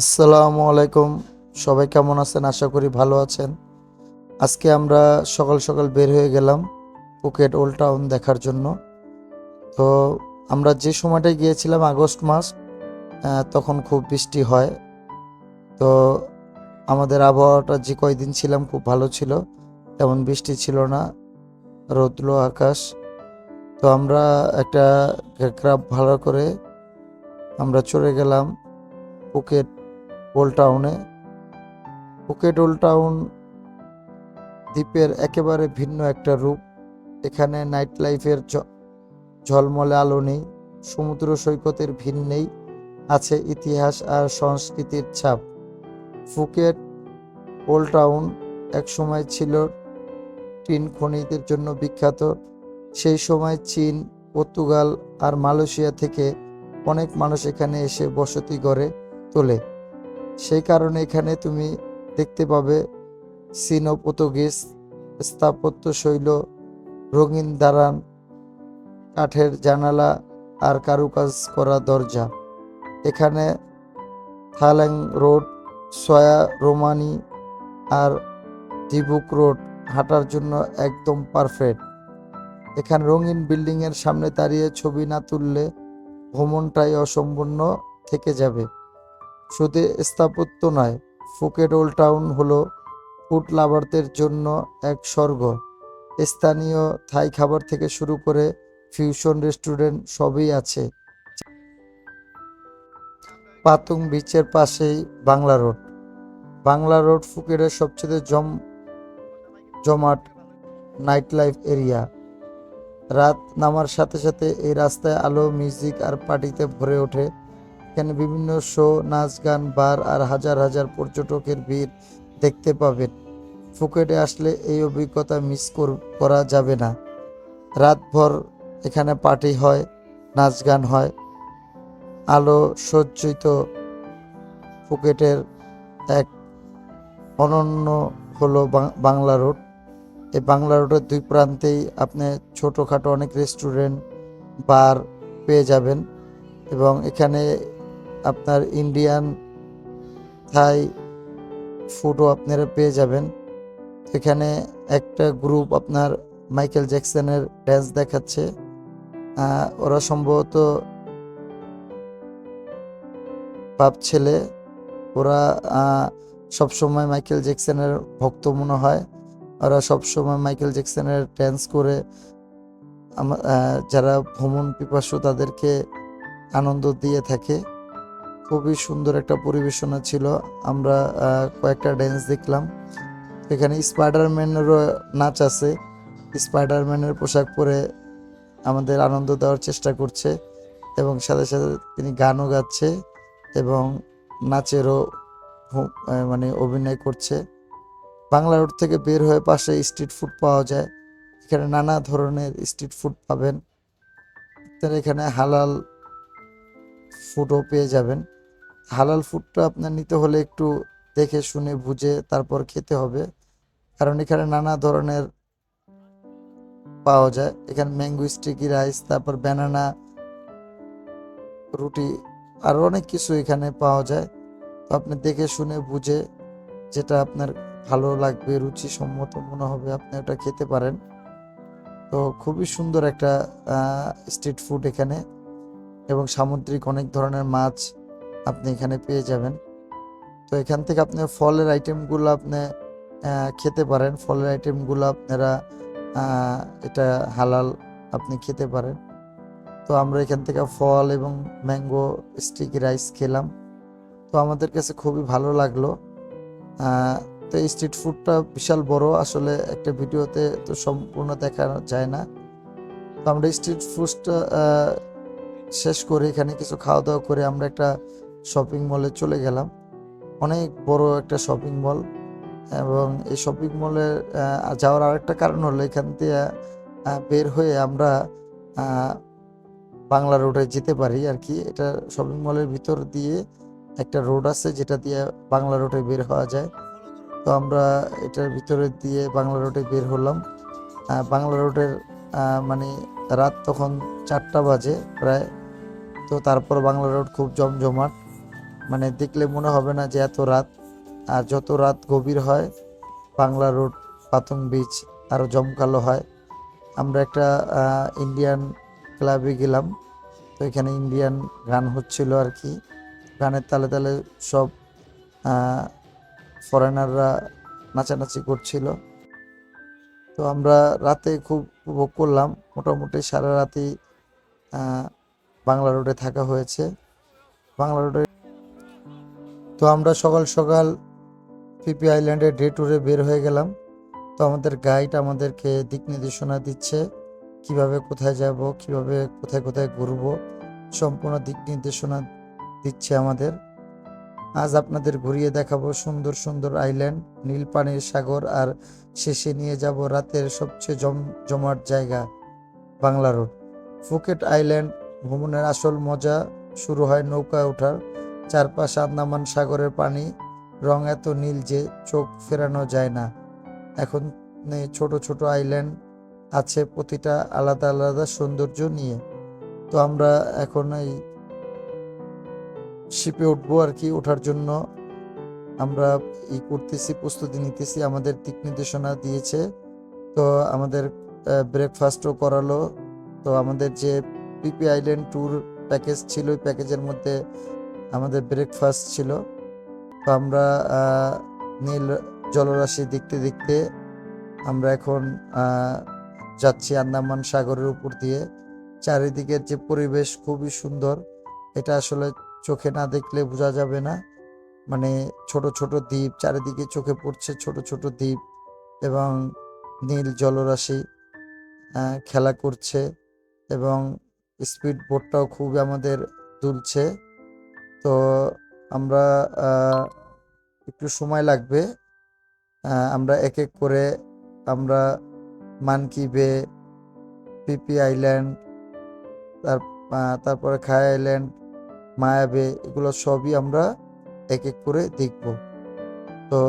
আসসালামু আলাইকুম। সবাই কেমন আছেন? আশা করি ভালো আছেন। আজকে আমরা সকাল সকাল বের হয়ে গেলাম পুকেট ওল্ড টাউন দেখার জন্য। তো আমরা যে সময়টায় গিয়েছিলাম আগস্ট মাস তখন খুব বৃষ্টি হয়। তো আমাদের আবহাওয়াটা যে কয়দিন ছিলাম খুব ভালো ছিল, তেমন বৃষ্টি ছিল না। রৌদ্র আকাশ। তো আমরা একটা ক্রাব ভাড়া করে আমরা চলে গেলাম পুকেট ওল্ড টাউনে পুকেট ওল্ড টাউন দ্বীপের একেবারে ভিন্ন একটা রূপ। এখানে নাইট লাইফের ঝলমলে আলো নেই, সমুদ্র সৈকতের ভিন নেই, আছে ইতিহাস আর সংস্কৃতির ছাপ। ফুকেট ওল্ড টাউন একসময় ছিল টিন খনিদের জন্য বিখ্যাত। সেই সময় চীন, পর্তুগাল আর মালয়েশিয়া থেকে অনেক মানুষ এখানে এসে বসতি গড়ে তোলে। সেই কারণে এখানে তুমি দেখতে পাবে চীন পর্তুগিজ স্থাপত্য শৈল রঙিন দালান কাঠের জানালা আর কারুকাজ করা দরজা। এখানে থালাং রোড, সয়া রোমানি আর দিবুক রোড হাঁটার জন্য একদম পারফেক্ট। এখানে রঙিন বিল্ডিংয়ের সামনে দাঁড়িয়ে ছবি না তুললে ভ্রমণটাই অসম্পূর্ণ থেকে যাবে। শুধু স্থাপত্য নয়। ফুকেট ওল্ড টাউন হলো ফুড লাভারদের জন্য এক স্বর্গ। স্থানীয় থাই খাবার থেকে শুরু করে ফিউশন রেস্টুরেন্ট সবই আছে। পাতুং বিচের পাশেই বাংলা রোড। বাংলা রোড ফুকেটের সবচেয়ে জম জমাট নাইট লাইফ এরিয়া। রাত নামার সাথে সাথে এই রাস্তায় আলো, মিউজিক আর পার্টিতে ভরে ওঠে এখানে বিভিন্ন শো নাচ গান বার আর হাজার হাজার পর্যটকের ভিড় দেখতে পাবেন। ফুকেটে আসলে এই অভিজ্ঞতা মিস করা যাবে না। রাতভর এখানে পার্টি হয়, নাচ গান হয়, আলো সজ্জিত ফুকেটের এক অনন্য হলো বাংলা রোড। এই বাংলা রোডের দুই প্রান্তেই আপনি ছোটোখাটো অনেক রেস্টুরেন্ট বার পেয়ে যাবেন এবং এখানে আপনার ইন্ডিয়ান থাই ফুডও আপনারা পেয়ে যাবেন। এখানে একটা গ্রুপ আপনার মাইকেল জ্যাকসনের ড্যান্স দেখাচ্ছে। ওরা সম্ভবত পাপ ছেলে। ওরা সবসময় মাইকেল জ্যাকসনের ভক্ত মনে হয়। ওরা সবসময় মাইকেল জ্যাকসনের ড্যান্স করে। যারা ভ্রমণ পিপাসু তাদেরকে আনন্দ দিয়ে থাকে। খুবই সুন্দর একটা পরিবেশনা ছিল। আমরা কয়েকটা ড্যান্স দেখলাম। এখানে স্পাইডারম্যানেরও নাচ আছে। স্পাইডারম্যানের পোশাক পরে আমাদের আনন্দ দেওয়ার চেষ্টা করছে এবং সাথে সাথে তিনি গানও গাচ্ছে এবং নাচেরও মানে অভিনয় করছে। বাংলা রোড থেকে বের হয়ে পাশে স্ট্রিট ফুড পাওয়া যায়। এখানে নানা ধরনের স্ট্রিট ফুড পাবেন। আপনারা এখানে হালাল ফুডও পেয়ে যাবেন। হালাল ফুডটা আপনার নিতে হলে একটু দেখে শুনে বুঝে তারপর খেতে হবে। কারণ এখানে নানা ধরনের পাওয়া যায়। এখানে ম্যাঙ্গো স্টিকি রাইস তারপর ব্যানানা রুটি আরও অনেক কিছু এখানে পাওয়া যায়। তো আপনি দেখে শুনে বুঝে যেটা আপনার ভালো লাগবে, রুচিসম্মত মনে হবে, আপনি ওটা খেতে পারেন। তো খুবই সুন্দর একটা স্ট্রিট ফুড এখানে। এবং সামুদ্রিক অনেক ধরনের মাছ আপনি এখানে পেয়ে যাবেন। তো এখান থেকে আপনি ফলের আইটেমগুলো আপনি খেতে পারেন। ফলের আইটেমগুলো আপনারা এটা হালাল আপনি খেতে পারেন। তো আমরা এখান থেকে ফল এবং ম্যাঙ্গো স্টিকি রাইস খেলাম। তো আমাদের কাছে খুবই ভালো লাগল। তো এই স্ট্রিট ফুডটা বিশাল বড়। আসলে একটা ভিডিওতে তো সম্পূর্ণ দেখা যায় না। তো আমরা স্ট্রিট ফুডটা শেষ করে এখানে কিছু খাওয়া দাওয়া করে আমরা একটা শপিং মলে চলে গেলাম। অনেক বড় একটা শপিং মল এবং এই শপিং মলে যাওয়ার আরেকটা কারণ হলো এখান থেকে বের হয়ে আমরা বাংলা রোডে যেতে পারি আর কি। এটা শপিং মলের ভিতর দিয়ে একটা রোড আছে যেটা দিয়ে বাংলা রোডে বের হওয়া যায়। তো আমরা এটার ভিতরে দিয়ে বাংলা রোডে বের হলাম। বাংলা রোডের মানে রাত তখন চারটা বাজে প্রায়। তো তারপর বাংলা রোড খুব জমজমাট। মানে দেখলে মনে হবে না যে এত রাত। আর যত রাত গভীর হয় বাংলা রোড পাতং বিচ আরও জমকালো হয়। আমরা একটা ইন্ডিয়ান ক্লাবে গেলাম। তো এখানে ইন্ডিয়ান গান হচ্ছিল আর কি। গানের তালে তালে সব ফরেনাররা নাচানাচি করছিল। তো আমরা রাতে খুব উপভোগ করলাম। মোটামুটি সারা আহ, বাংলা রোডে থাকা হয়েছে। বাংলা রোডে তো আমরা সকাল সকাল পিপি আইল্যান্ডে ডে ট্যুরে বের হয়ে গেলাম। তো আমাদের গাইড আমাদেরকে দিক নির্দেশনা দিচ্ছে কীভাবে কোথায় যাব, কীভাবে কোথায় কোথায় ঘুরবো, সম্পূর্ণ দিক নির্দেশনা দিচ্ছে আমাদের। আজ আপনাদের ঘুরিয়ে দেখাবো সুন্দর সুন্দর আইল্যান্ড নীল পানির সাগর আর শেষে নিয়ে যাব রাতের সবচেয়ে জম, জমাট জায়গা, বাংলা রোড ফুকেট আইল্যান্ড ভ্রমণের আসল মজা শুরু হয় নৌকা ওঠার। চারপাশ আন্দামান সাগরের পানি, রং এত নীল যে চোখ ফেরানো যায় না। এখন ছোট ছোট আইল্যান্ড আছে প্রতিটা আলাদা আলাদা সৌন্দর্য নিয়ে। তো আমরা এখন এই শিপে উঠবো আর কি, ওঠার জন্য। আমরা ই করতেছি, প্রস্তুতি নিতেছি, আমাদের দিক নির্দেশনা দিয়েছে। তো আমাদের ব্রেকফাস্টও করালো। তো আমাদের যে পিপি আইল্যান্ড ট্যুর প্যাকেজ ছিল, ওই প্যাকেজের মধ্যে আমাদের ব্রেকফাস্ট ছিল। তো আমরা নীল জলরাশি দেখতে দেখতে আমরা এখন যাচ্ছি আন্দামান সাগরের উপর দিয়ে। চারিদিকের যে পরিবেশ খুবই সুন্দর, এটা আসলে চোখে না দেখলে বোঝা যাবে না। মানে ছোট ছোট দ্বীপ, চারিদিকে চোখে পড়ছে ছোট ছোট দ্বীপ এবং নীল জলরাশি খেলা করছে এবং স্পিড বোটটাও খুব আমাদের দুলছে। তো আমরা একটু সময় লাগবে। আমরা এক এক করে আমরা মানকি বে, পিপি আইল্যান্ড, তার তারপরে খায় আইল্যান্ড মায়াবে এগুলো সবই আমরা এক এক করে দেখব। তো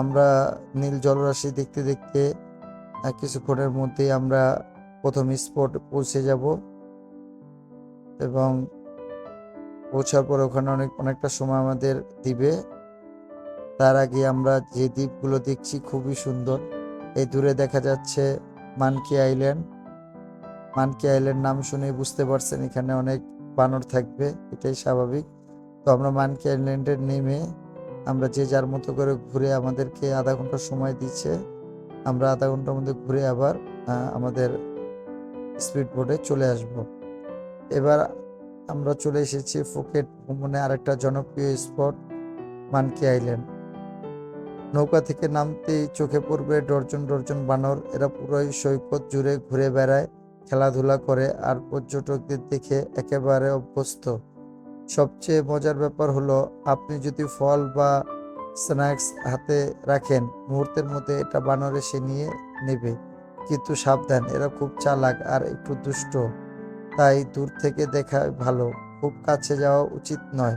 আমরা নীল জলরাশি দেখতে দেখতে কিছুক্ষণের মধ্যেই আমরা প্রথম স্পট পৌঁছে যাব। এবং পৌঁছার পর ওখানে অনেক, অনেকটা সময় আমাদের দিবে। তার আগে আমরা যে দ্বীপগুলো দেখছি খুবই সুন্দর। এই দূরে দেখা যাচ্ছে মানকি আইল্যান্ড। মানকি আইল্যান্ড নাম শুনে বুঝতে পারছেন এখানে অনেক বানর থাকবে, এটাই স্বাভাবিক। তো আমরা মানকি আইল্যান্ডে নেমে আমরা যে যার মতো করে ঘুরে আমাদেরকে আধা ঘণ্টা সময় দিচ্ছে, আমরা আধা ঘণ্টার মধ্যে ঘুরে আবার আমাদের স্পিড বোটে চলে আসব। এবার আমরা চলে এসেছি ফুকেট ভ্রমণে আরেকটা জনপ্রিয় স্পট, মানকি আইল্যান্ড। নৌকা থেকে নামতেই চোখে পড়বে ডর্জন ডর্জন বানর। এরা পুরোই সৈকত জুড়ে ঘুরে বেড়ায়, খেলাধুলা করে আর পর্যটকদের দেখে একেবারে অভ্যস্ত। সবচেয়ে মজার ব্যাপার হলো, আপনি যদি ফল বা স্ন্যাক্স হাতে রাখেন, মুহূর্তের মধ্যে এটা বানর এসে নিয়ে নেবে। কিন্তু সাবধান, এরা খুব চালাক আর একটু দুষ্ট। তাই দূর থেকে দেখা ভালো। খুব কাছে যাওয়া উচিত নয়।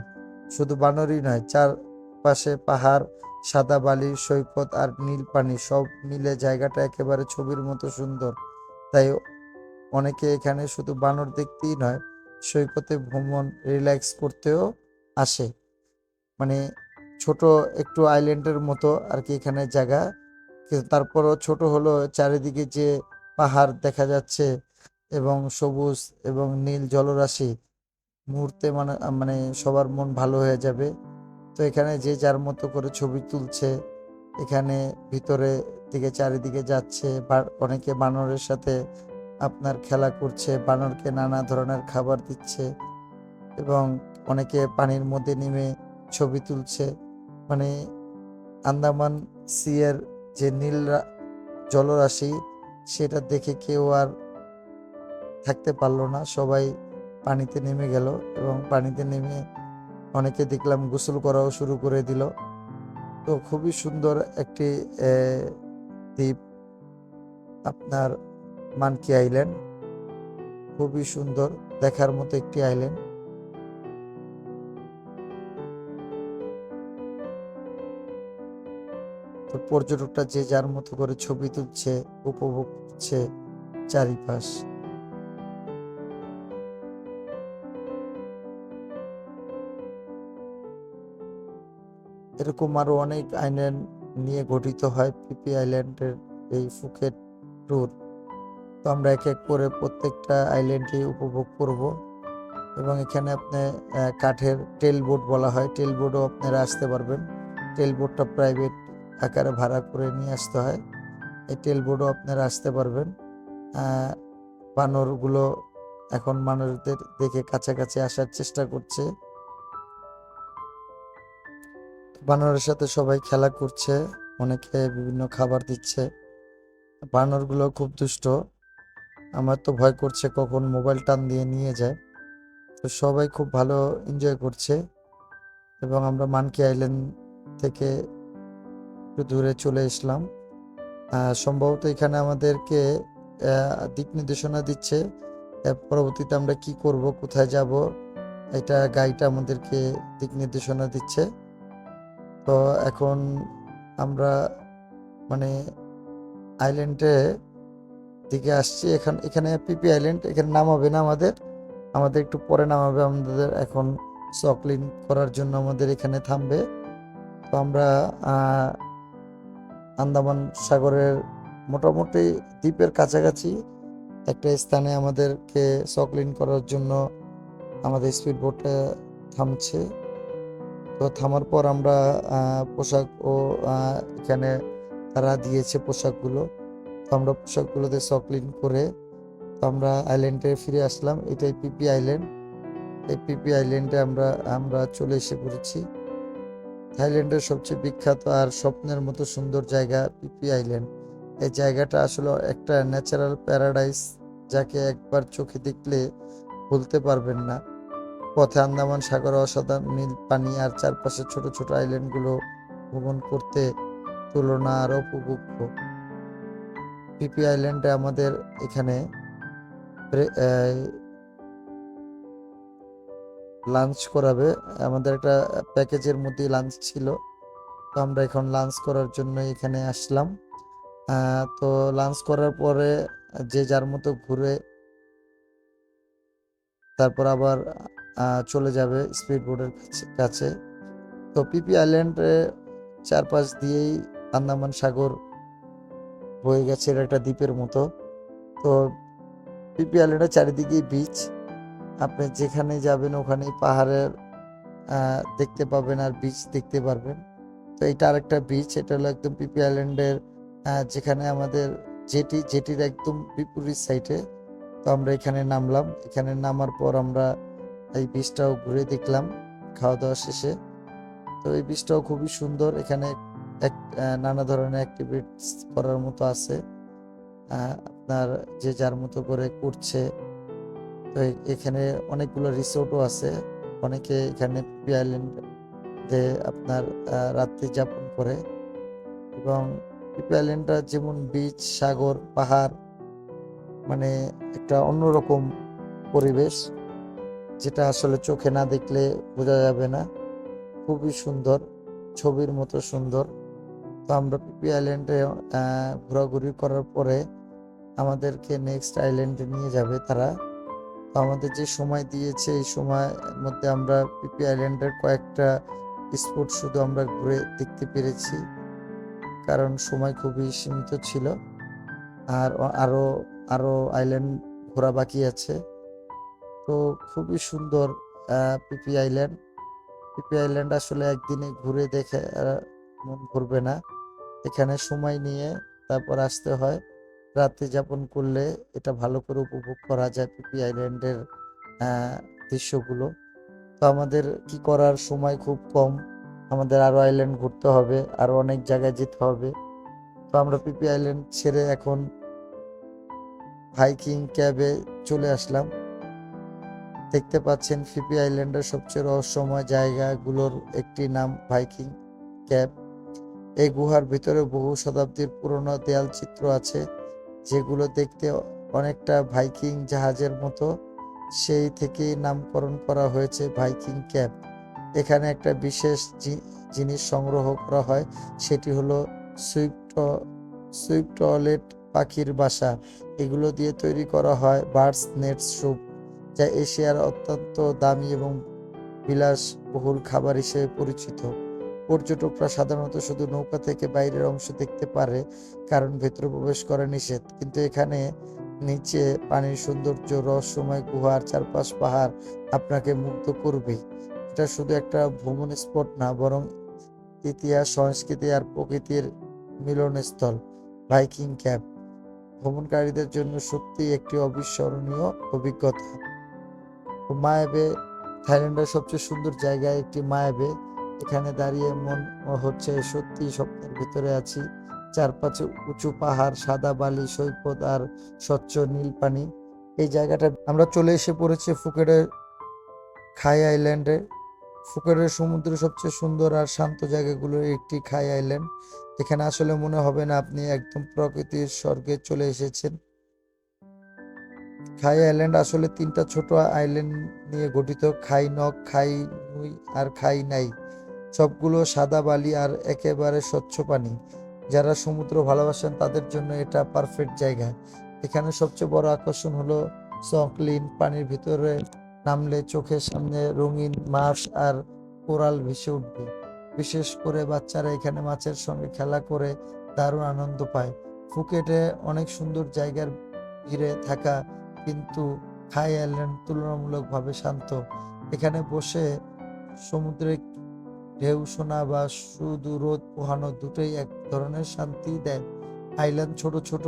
শুধু বানরই নয়, চারপাশে পাহাড়, সাদা বালি, সৈকত আর নীল পানি সব মিলে জায়গাটা একেবারে ছবির মতো সুন্দর। তাই অনেকে এখানে শুধু বানর দেখতেই নয়, সৈকতে ভ্রমণ, রিল্যাক্স করতেও আসে। মানে ছোট একটু আইল্যান্ডের মতো আর কি এখানে জায়গা। কিন্তু তারপরও ছোট হলো চারিদিকে যে পাহাড় দেখা যাচ্ছে এবং সবুজ এবং নীল জলরাশি মুহূর্তে মানে মানে সবার মন ভালো হয়ে যাবে। তো এখানে যে যার মতো করে ছবি তুলছে, এখানে ভিতরে দিকে চারিদিকে যাচ্ছে অনেকে বানরের সাথে আপনার খেলা করছে, বানরকে নানা ধরনের খাবার দিচ্ছে এবং অনেকে পানির মধ্যে নেমে ছবি তুলছে। মানে আন্দামান সিয়ের যে নীল জলরাশি, সেটা দেখে কেউ আর থাকতে পারল না। সবাই পানিতে নেমে গেল এবং পানিতে নেমে অনেকে দেখলাম গোসল করাও শুরু করে দিল। তো খুবই সুন্দর একটি দ্বীপ আপনার মানকি আইল্যান্ড। খুবই সুন্দর দেখার মতো একটি আইল্যান্ড। তো পর্যটকরা যে যার মতো করে ছবি তুলছে, উপভোগ করছে চারিপাশ। এরকম আরও অনেক আইল্যান্ড নিয়ে গঠিত হয় পিপি আইল্যান্ডের এই ফুকেট ট্যুর। তো আমরা এক এক করে প্রত্যেকটা আইল্যান্ডই উপভোগ করব এবং এখানে আপনি কাঠের টেল বোট বলা হয়। টেল বোটও আপনারা আসতে পারবেন। টেল বোটটা প্রাইভেট আকারে ভাড়া করে নিয়ে আসতে হয়। এই টেল বোটও আপনারা আসতে পারবেন। বানরগুলো এখন মানুষদের দেখে কাছাকাছি আসার চেষ্টা করছে। বানরের সাথে সবাই খেলা করছে, অনেকে বিভিন্ন খাবার দিচ্ছে। বানরগুলো খুব দুষ্ট। আমার তো ভয় করছে কখন মোবাইল টান দিয়ে নিয়ে যায়। তো সবাই খুব ভালো এনজয় করছে। এবং আমরা মানকি আইল্যান্ড থেকে একটু দূরে চলে এসলাম। সম্ভবত এখানে আমাদেরকে দিক নির্দেশনা দিচ্ছে পরবর্তীতে আমরা কি করব, কোথায় যাব, এটা গাইড আমাদেরকে দিক নির্দেশনা দিচ্ছে। তো এখন আমরা মানে আইল্যান্ডে দিকে আসছি। এখান এখানে পিপি আইল্যান্ড এখানে নামাবে না আমাদের। আমাদের একটু পরে নামাবে আমাদের। এখন সকলিন করার জন্য আমাদের এখানে থামবে। তো আমরা আন্দামান সাগরের মোটামুটি দ্বীপের কাছাকাছি একটা স্থানে আমাদেরকে সকলিন করার জন্য আমাদের স্পিড বোটটা থামছে। তো থামার পর আমরা পোশাক ও এখানে তারা দিয়েছে পোশাকগুলো। তো আমরা পোশাকগুলোতে সকলিন করে তো আমরা আইল্যান্ডে ফিরে আসলাম। এটাই পিপি আইল্যান্ড এই পিপি আইল্যান্ডে আমরা আমরা চলে এসে পড়েছি। থাইল্যান্ডের সবচেয়ে বিখ্যাত আর স্বপ্নের মতো সুন্দর জায়গা পিপি আইল্যান্ড এই জায়গাটা আসলে একটা ন্যাচারাল প্যারাডাইস যাকে একবার চোখে দেখলে ভুলতে পারবেন না। পথে আন্দামান সাগরে, অসাধারণ নীল পানি আর চারপাশে ছোট ছোট আইল্যান্ডগুলো ভ্রমণ করতে তুলনা আর উপভোগ্য। পিপি আইল্যান্ডে আমাদের এখানে লাঞ্চ করাবে। আমাদের একটা প্যাকেজের মধ্যে লাঞ্চ ছিল। তো আমরা এখন লাঞ্চ করার জন্য এখানে আসলাম। তো লাঞ্চ করার পরে যে যার মতো ঘুরে তারপর আবার চলে যাবে স্পিড বোর্ডের কাছে। তো পিপি আইল্যান্ডে চারপাশ দিয়েই আন্দামান সাগর বয়ে গেছে এটা একটা দ্বীপের মতো। তো পিপি আইল্যান্ডের চারিদিকেই বিচ আপনি যেখানে যাবেন ওখানেই পাহাড়ের দেখতে পাবেন আর বিচ দেখতে পারবেন। তো এটা আরেকটা বিচ এটা হলো একদম পিপি আইল্যান্ডের যেখানে আমাদের জেটি, জেটির একদম বিপরীত সাইডে তো আমরা এখানে নামলাম। এখানে নামার পর আমরা এই বিচটাও ঘুরে দেখলাম খাওয়া দাওয়া শেষে। তো এই বিচটাও খুবই সুন্দর, এখানে এক নানা ধরনের অ্যাক্টিভিটিস করার মতো আছে। আপনার যে যার মতো করে করছে। তো এখানে অনেকগুলো রিসোর্টও আছে। অনেকে এখানে পি আইল্যান্ডে আপনার রাত্রি যাপন করে। এবং পিপি আইল্যান্ডটা যেমন বিচ সাগর, পাহাড় মানে একটা অন্যরকম পরিবেশ। যেটা আসলে চোখে না দেখলে বোঝা যাবে না। খুবই সুন্দর, ছবির মতো সুন্দর। তো আমরা পিপি আইল্যান্ডে ঘোরাঘুরি করার পরে আমাদেরকে নেক্সট আইল্যান্ডে নিয়ে যাবে তারা। তো আমাদের যে সময় দিয়েছে, এই সময়ের মধ্যে আমরা পিপি আইল্যান্ডের কয়েকটা স্পট শুধু আমরা ঘুরে দেখতে পেরেছি। কারণ সময় খুবই সীমিত ছিল। আর আরও আরও আরও আইল্যান্ড ঘোরা বাকি আছে। তো খুবই সুন্দর পিপি আইল্যান্ড। পিপি আইল্যান্ড আসলে একদিনে ঘুরে দেখে মন ভরবে না। এখানে সময় নিয়ে তারপর আসতে হয়। রাত্রি যাপন করলে এটা ভালো করে উপভোগ করা যায় পিপি আইল্যান্ডের দৃশ্যগুলো। তো আমাদের কি করার সময় খুব কম। আমাদের আরও আইল্যান্ড ঘুরতে হবে, আরও অনেক জায়গায় যেতে হবে। তো আমরা পিপি আইল্যান্ড ছেড়ে এখন হাইকিং ক্যাবে চলে আসলাম। দেখতে পাচ্ছেন ফিপি আইল্যান্ডের সবচেয়ে রহস্যময় জায়গাগুলোর একটি নাম ভাইকিং ক্যাব। এই গুহার ভিতরে বহু শতাব্দীর পুরনো দেয়াল চিত্র আছে, যেগুলো দেখতে অনেকটা ভাইকিং জাহাজের মতো। সেই থেকেই নামকরণ করা হয়েছে ভাইকিং ক্যাব। এখানে একটা বিশেষ জিনিস সংগ্রহ করা হয়, সেটি হলো সুইফট সুইফট টয়লেট পাখির বাসা। এগুলো দিয়ে তৈরি করা হয় বার্ডস নেট স্যুপ যা এশিয়ার অত্যন্ত দামি এবং বিলাসবহুল খাবার হিসেবে পরিচিত। পর্যটকরা সাধারণত শুধু নৌকা থেকে বাইরের অংশ দেখতে পারে, কারণ ভেতরে প্রবেশ করা নিষেধ। কিন্তু এখানে নিচে পানির সৌন্দর্য, রহস্যময় গুহার চারপাশ পাহাড় আপনাকে মুগ্ধ করবে। এটা শুধু একটা ভ্রমণ স্পট না, বরং ইতিহাস, সংস্কৃতি আর প্রকৃতির মিলনস্থল, ভাইকিং ক্যাম্প ভ্রমণকারীদের জন্য সত্যি একটি অবিস্মরণীয় অভিজ্ঞতা। মায়াবে, থাইল্যান্ডের সবচেয়ে সুন্দর জায়গা একটি মায়াবে। এখানে দাঁড়িয়ে মন হচ্ছে সত্যি স্বপ্নের ভিতরে আছি। চারপাশে উঁচু পাহাড়, সাদা বালি, সৈকত আর স্বচ্ছ নীল পানি। এই জায়গাটা আমরা চলে এসে পড়েছি ফুকেটের খাই আইল্যান্ডে। ফুকেটের সমুদ্র সবচেয়ে সুন্দর আর শান্ত জায়গাগুলোর একটি খাই আইল্যান্ড। এখানে আসলে মনে হবে না আপনি একদম প্রকৃতির স্বর্গে চলে এসেছেন। খাই আইল্যান্ড আসলে তিনটা ছোট আইল্যান্ড নিয়ে গঠিত। খাই নক খাই নুই আর খাই নাই। সবগুলো সাদা বালি আর একেবারে স্বচ্ছ পানি। যারা সমুদ্র ভালোবাসেন তাদের জন্য এটা পারফেক্ট জায়গা। এখানে সবচেয়ে বড় আকর্ষণ হলো সকলিন পানির ভিতরে নামলে চোখের সামনে রঙিন মাছ আর কোরাল ভেসে উঠবে। বিশেষ করে বাচ্চারা এখানে মাছের সঙ্গে খেলা করে দারুণ আনন্দ পায়। ফুকেটে অনেক সুন্দর জায়গার ভিড়ে থাকা কিন্তু হাই আইল্যান্ড তুলনামূলকভাবে শান্ত। এখানে বসে সমুদ্রে ঢেউ শোনা বা শুধু রোদ পোহানো দুটোই এক ধরনের শান্তি দেয়। আইল্যান্ড ছোট ছোট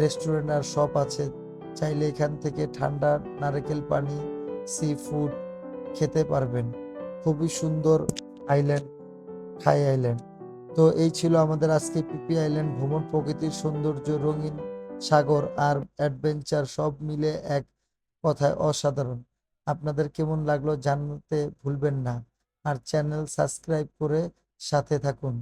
রেস্টুরেন্ট আর শপ আছে। চাইলে এখান থেকে ঠান্ডা নারকেল পানি, সি ফুড খেতে পারবেন। খুবই সুন্দর আইল্যান্ড খাই আইল্যান্ড। তো এই ছিল আমাদের আজকে পিপি আইল্যান্ড ভ্রমণ প্রকৃতির সৌন্দর্য রঙিন সাগর আর অ্যাডভেঞ্চার সব মিলে এক কথায় অসাধারণ। আপনাদের কেমন লাগল জানতে ভুলবেন না। আর চ্যানেল সাবস্ক্রাইব করে সাথে থাকুন।